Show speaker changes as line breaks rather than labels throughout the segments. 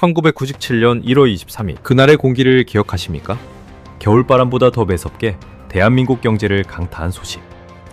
1997년 1월 23일 그날의 공기를 기억하십니까? 겨울바람보다 더 매섭게 대한민국 경제를 강타한 소식.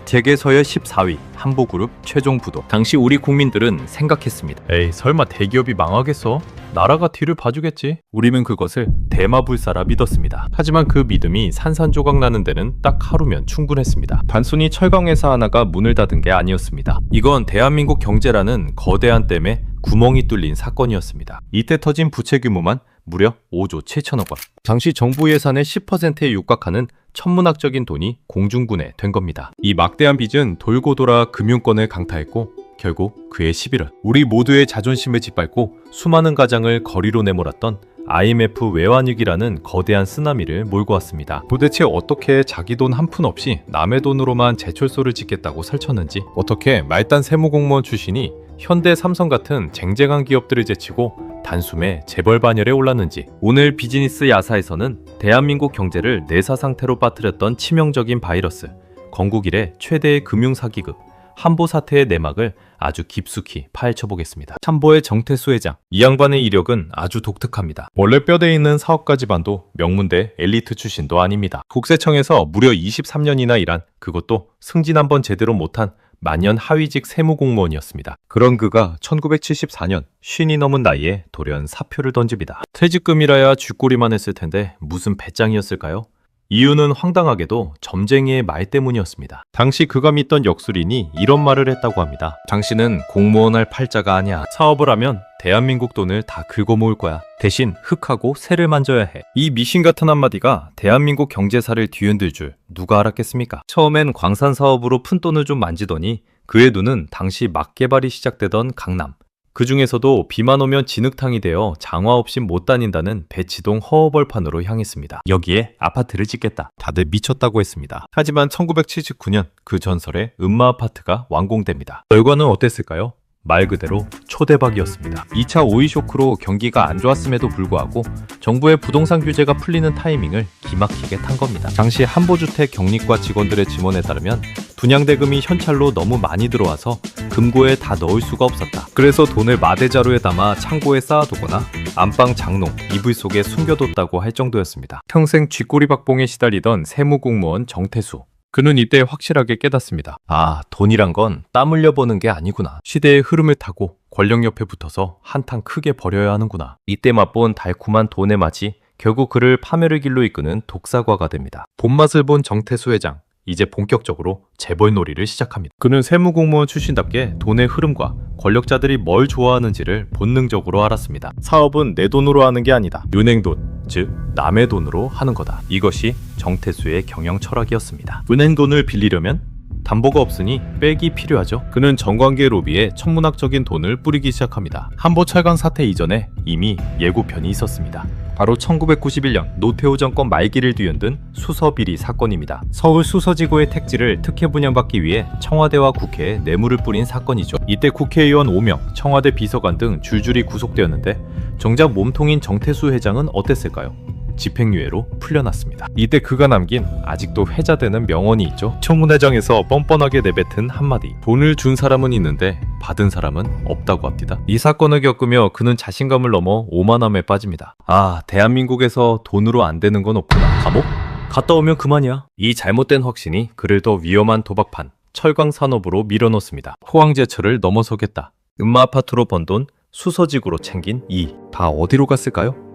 세계 서열 14위 한보그룹 최종 부도. 당시 우리 국민들은 생각했습니다. 에이 설마 대기업이 망하겠어? 나라가 뒤를 봐주겠지. 우리는 그것을 대마불사라 믿었습니다. 하지만 그 믿음이 산산조각 나는 데는 딱 하루면 충분했습니다. 단순히 철강회사 하나가 문을 닫은 게 아니었습니다. 이건 대한민국 경제라는 거대한 댐에 구멍이 뚫린 사건이었습니다. 이때 터진 부채 규모만 무려 5조 7천억 원. 당시 정부 예산의 10%에 육박하는 천문학적인 돈이 공중분해 된 겁니다. 이 막대한 빚은 돌고 돌아 금융권을 강타했고 결국 그해 11월 우리 모두의 자존심을 짓밟고 수많은 가장을 거리로 내몰았던 IMF 외환위기라는 거대한 쓰나미를 몰고 왔습니다. 도대체 어떻게 자기 돈 한 푼 없이 남의 돈으로만 제철소를 짓겠다고 설쳤는지 어떻게 말단 세무공무원 출신이 현대 삼성 같은 쟁쟁한 기업들을 제치고 단숨에 재벌 반열에 올랐는지 오늘 비즈니스 야사에서는 대한민국 경제를 내사 상태로 빠뜨렸던 치명적인 바이러스 건국 이래 최대의 금융 사기극 한보 사태의 내막을 아주 깊숙이 파헤쳐 보겠습니다. 참보의 정태수 회장 이 양반의 이력은 아주 독특합니다. 원래 뼈대 있는 사업가 집안도 명문대 엘리트 출신도 아닙니다. 국세청에서 무려 23년이나 일한 그것도 승진 한번 제대로 못한 만년 하위직 세무공무원이었습니다. 그런 그가 1974년 쉰이 넘은 나이에 돌연 사표를 던집니다. 퇴직금이라야 쥐꼬리만 했을 텐데 무슨 배짱이었을까요? 이유는 황당하게도 점쟁이의 말 때문이었습니다. 당시 그가 믿던 역술인이 이런 말을 했다고 합니다. 당신은 공무원 할 팔자가 아니야. 사업을 하면 대한민국 돈을 다 긁어 모을 거야. 대신 흙하고 새를 만져야 해. 이 미신 같은 한마디가 대한민국 경제사를 뒤흔들 줄 누가 알았겠습니까? 처음엔 광산 사업으로 푼 돈을 좀 만지더니 그의 눈은 당시 막 개발이 시작되던 강남, 그 중에서도 비만 오면 진흙탕이 되어 장화 없이 못 다닌다는 배치동 허허벌판으로 향했습니다. 여기에 아파트를 짓겠다. 다들 미쳤다고 했습니다. 하지만 1979년 그 전설의 음마 아파트가 완공됩니다. 결과는 어땠을까요? 말 그대로 초대박이었습니다. 2차 오이 쇼크로 경기가 안 좋았음에도 불구하고 정부의 부동산 규제가 풀리는 타이밍을 기막히게 탄 겁니다. 당시 한보주택 경리과 직원들의 증언에 따르면 분양대금이 현찰로 너무 많이 들어와서 금고에 다 넣을 수가 없었다. 그래서 돈을 마대자루에 담아 창고에 쌓아두거나 안방 장롱, 이불 속에 숨겨뒀다고 할 정도였습니다. 평생 쥐꼬리 박봉에 시달리던 세무공무원 정태수. 그는 이때 확실하게 깨닫습니다. 아, 돈이란 건 땀 흘려 버는 게 아니구나. 시대의 흐름을 타고 권력 옆에 붙어서 한탕 크게 버려야 하는구나. 이때 맛본 달콤한 돈의 맛이 결국 그를 파멸의 길로 이끄는 독사과가 됩니다. 본맛을 본 정태수 회장. 이제 본격적으로 재벌 놀이를 시작합니다. 그는 세무공무원 출신답게 돈의 흐름과 권력자들이 뭘 좋아하는지를 본능적으로 알았습니다. 사업은 내 돈으로 하는 게 아니다. 은행돈, 즉 남의 돈으로 하는 거다. 이것이 정태수의 경영 철학이었습니다. 은행 돈을 빌리려면 담보가 없으니 백이 필요하죠. 그는 정관계 로비에 천문학적인 돈을 뿌리기 시작합니다. 한보 철강 사태 이전에 이미 예고편이 있었습니다. 바로 1991년 노태우 정권 말기를 뒤흔든 수서비리 사건입니다. 서울 수서지구의 택지를 특혜 분양받기 위해 청와대와 국회에 뇌물을 뿌린 사건이죠. 이때 국회의원 5명, 청와대 비서관 등 줄줄이 구속되었는데 정작 몸통인 정태수 회장은 어땠을까요? 집행유예로 풀려났습니다. 이때 그가 남긴 아직도 회자되는 명언이 있죠. 청문회장에서 뻔뻔하게 내뱉은 한마디. 돈을 준 사람은 있는데 받은 사람은 없다고 합니다. 이 사건을 겪으며 그는 자신감을 넘어 오만함에 빠집니다. 아, 대한민국에서 돈으로 안 되는 건 없구나. 감옥? 갔다 오면 그만이야. 이 잘못된 확신이 그를 더 위험한 도박판, 철강 산업으로 밀어넣습니다. 포항제철을 넘어서겠다. 음마 아파트로 번 돈, 수서직으로 챙긴 이. 다 어디로 갔을까요?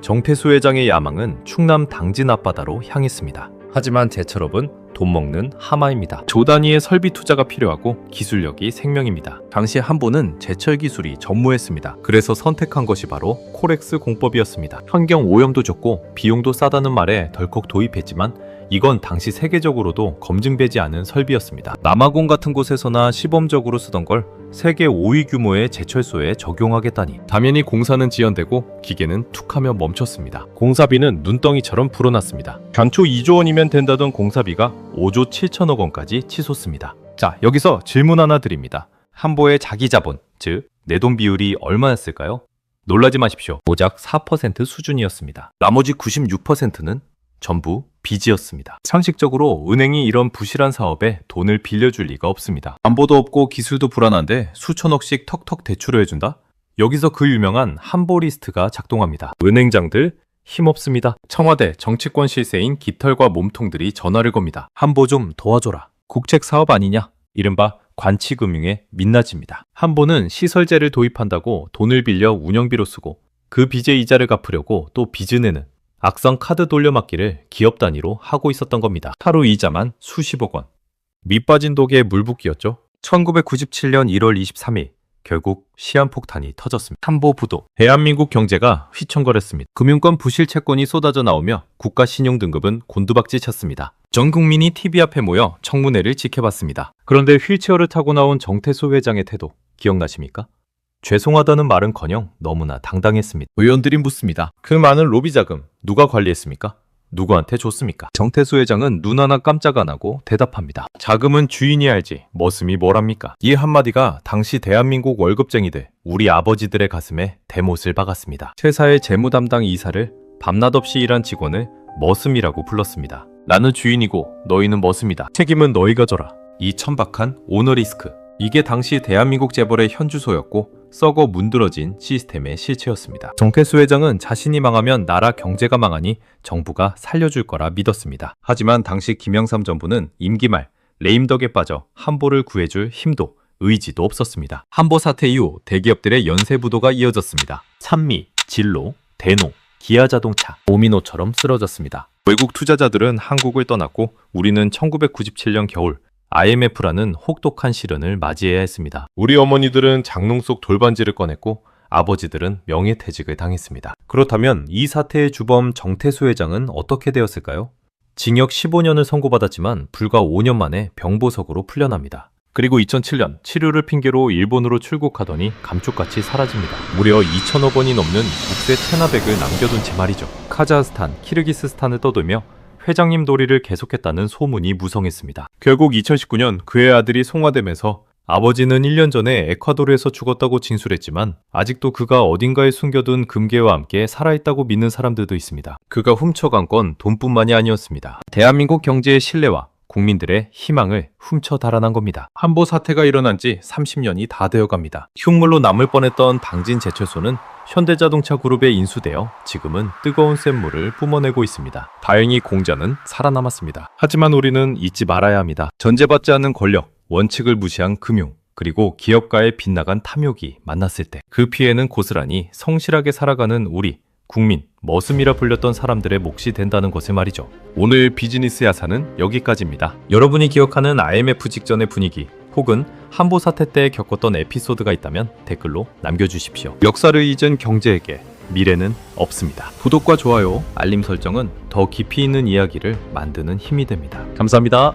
정태수 회장의 야망은 충남 당진 앞바다로 향했습니다. 하지만 제철업은 돈 먹는 하마입니다. 조 단위의 설비 투자가 필요하고 기술력이 생명입니다. 당시 한보는 제철 기술이 전무했습니다. 그래서 선택한 것이 바로 코렉스 공법이었습니다. 환경 오염도 적고 비용도 싸다는 말에 덜컥 도입했지만 이건 당시 세계적으로도 검증되지 않은 설비였습니다. 남아공 같은 곳에서나 시범적으로 쓰던 걸 세계 5위 규모의 제철소에 적용하겠다니 당연히 공사는 지연되고 기계는 툭하며 멈췄습니다. 공사비는 눈덩이처럼 불어났습니다. 간초 2조 원이면 된다던 공사비가 5조 7천억 원까지 치솟습니다. 자, 여기서 질문 하나 드립니다. 한보의 자기 자본, 즉 내돈 비율이 얼마였을까요? 놀라지 마십시오. 고작 4% 수준이었습니다. 나머지 96%는 전부 빚이었습니다. 상식적으로 은행이 이런 부실한 사업에 돈을 빌려줄 리가 없습니다. 안보도 없고 기술도 불안한데 수천억씩 턱턱 대출을 해준다? 여기서 그 유명한 한보 리스트가 작동합니다. 은행장들 힘없습니다. 청와대 정치권 실세인 깃털과 몸통들이 전화를 겁니다. 한보 좀 도와줘라. 국책 사업 아니냐? 이른바 관치금융의 민낯입니다. 한보는 시설제를 도입한다고 돈을 빌려 운영비로 쓰고 그 빚의 이자를 갚으려고 또 빚을 내는 악성 카드 돌려막기를 기업 단위로 하고 있었던 겁니다. 하루 이자만 수십억 원. 밑빠진 독에 물붓기였죠. 1997년 1월 23일 결국 시한폭탄이 터졌습니다. 한보 부도. 대한민국 경제가 휘청거렸습니다. 금융권 부실 채권이 쏟아져 나오며 국가 신용 등급은 곤두박질 쳤습니다. 전 국민이 TV 앞에 모여 청문회를 지켜봤습니다. 그런데 휠체어를 타고 나온 정태수 회장의 태도 기억나십니까? 죄송하다는 말은커녕 너무나 당당했습니다. 의원들이 묻습니다. 그 많은 로비 자금 누가 관리했습니까? 누구한테 줬습니까? 정태수 회장은 눈 하나 깜짝 안 하고 대답합니다. 자금은 주인이 알지 머슴이 뭘 합니까? 이 한마디가 당시 대한민국 월급쟁이들, 우리 아버지들의 가슴에 대못을 박았습니다. 퇴사의 재무 담당 이사를 밤낮 없이 일한 직원을 머슴이라고 불렀습니다. 나는 주인이고 너희는 머슴이다. 책임은 너희가 져라. 이 천박한 오너리스크. 이게 당시 대한민국 재벌의 현주소였고 썩어 문드러진 시스템의 실체였습니다. 정태수 회장은 자신이 망하면 나라 경제가 망하니 정부가 살려줄 거라 믿었습니다. 하지만 당시 김영삼 정부는 임기 말 레임덕에 빠져 한보를 구해줄 힘도 의지도 없었습니다. 한보 사태 이후 대기업들의 연쇄 부도가 이어졌습니다. 산미, 진로, 대노, 기아자동차, 오미노처럼 쓰러졌습니다. 외국 투자자들은 한국을 떠났고 우리는 1997년 겨울 IMF라는 혹독한 시련을 맞이해야 했습니다. 우리 어머니들은 장롱 속 돌반지를 꺼냈고 아버지들은 명예퇴직을 당했습니다. 그렇다면 이 사태의 주범 정태수 회장은 어떻게 되었을까요? 징역 15년을 선고받았지만 불과 5년 만에 병보석으로 풀려납니다. 그리고 2007년 치료를 핑계로 일본으로 출국하더니 감쪽같이 사라집니다. 무려 2천억 원이 넘는 국세 체납액을 남겨둔 채 말이죠. 카자흐스탄, 키르기스스탄을 떠돌며 회장님 도리를 계속했다는 소문이 무성했습니다. 결국 2019년 그의 아들이 송화됨에서 아버지는 1년 전에 에콰도르에서 죽었다고 진술했지만 아직도 그가 어딘가에 숨겨둔 금괴와 함께 살아있다고 믿는 사람들도 있습니다. 그가 훔쳐간 건 돈뿐만이 아니었습니다. 대한민국 경제의 신뢰와 국민들의 희망을 훔쳐 달아난 겁니다. 한보 사태가 일어난 지 30년이 다 되어 갑니다. 흉물로 남을 뻔했던 방진 제철소는 현대자동차 그룹에 인수되어 지금은 뜨거운 샘물을 뿜어내고 있습니다. 다행히 공자는 살아남았습니다. 하지만 우리는 잊지 말아야 합니다. 전제받지 않은 권력, 원칙을 무시한 금융, 그리고 기업가의 빗나간 탐욕이 만났을 때 그 피해는 고스란히 성실하게 살아가는 우리 국민, 머슴이라 불렸던 사람들의 몫이 된다는 것을 말이죠. 오늘 비즈니스 야사는 여기까지입니다. 여러분이 기억하는 IMF 직전의 분위기 혹은 한보 사태 때 겪었던 에피소드가 있다면 댓글로 남겨주십시오. 역사를 잊은 경제에게 미래는 없습니다. 구독과 좋아요, 알림 설정은 더 깊이 있는 이야기를 만드는 힘이 됩니다. 감사합니다.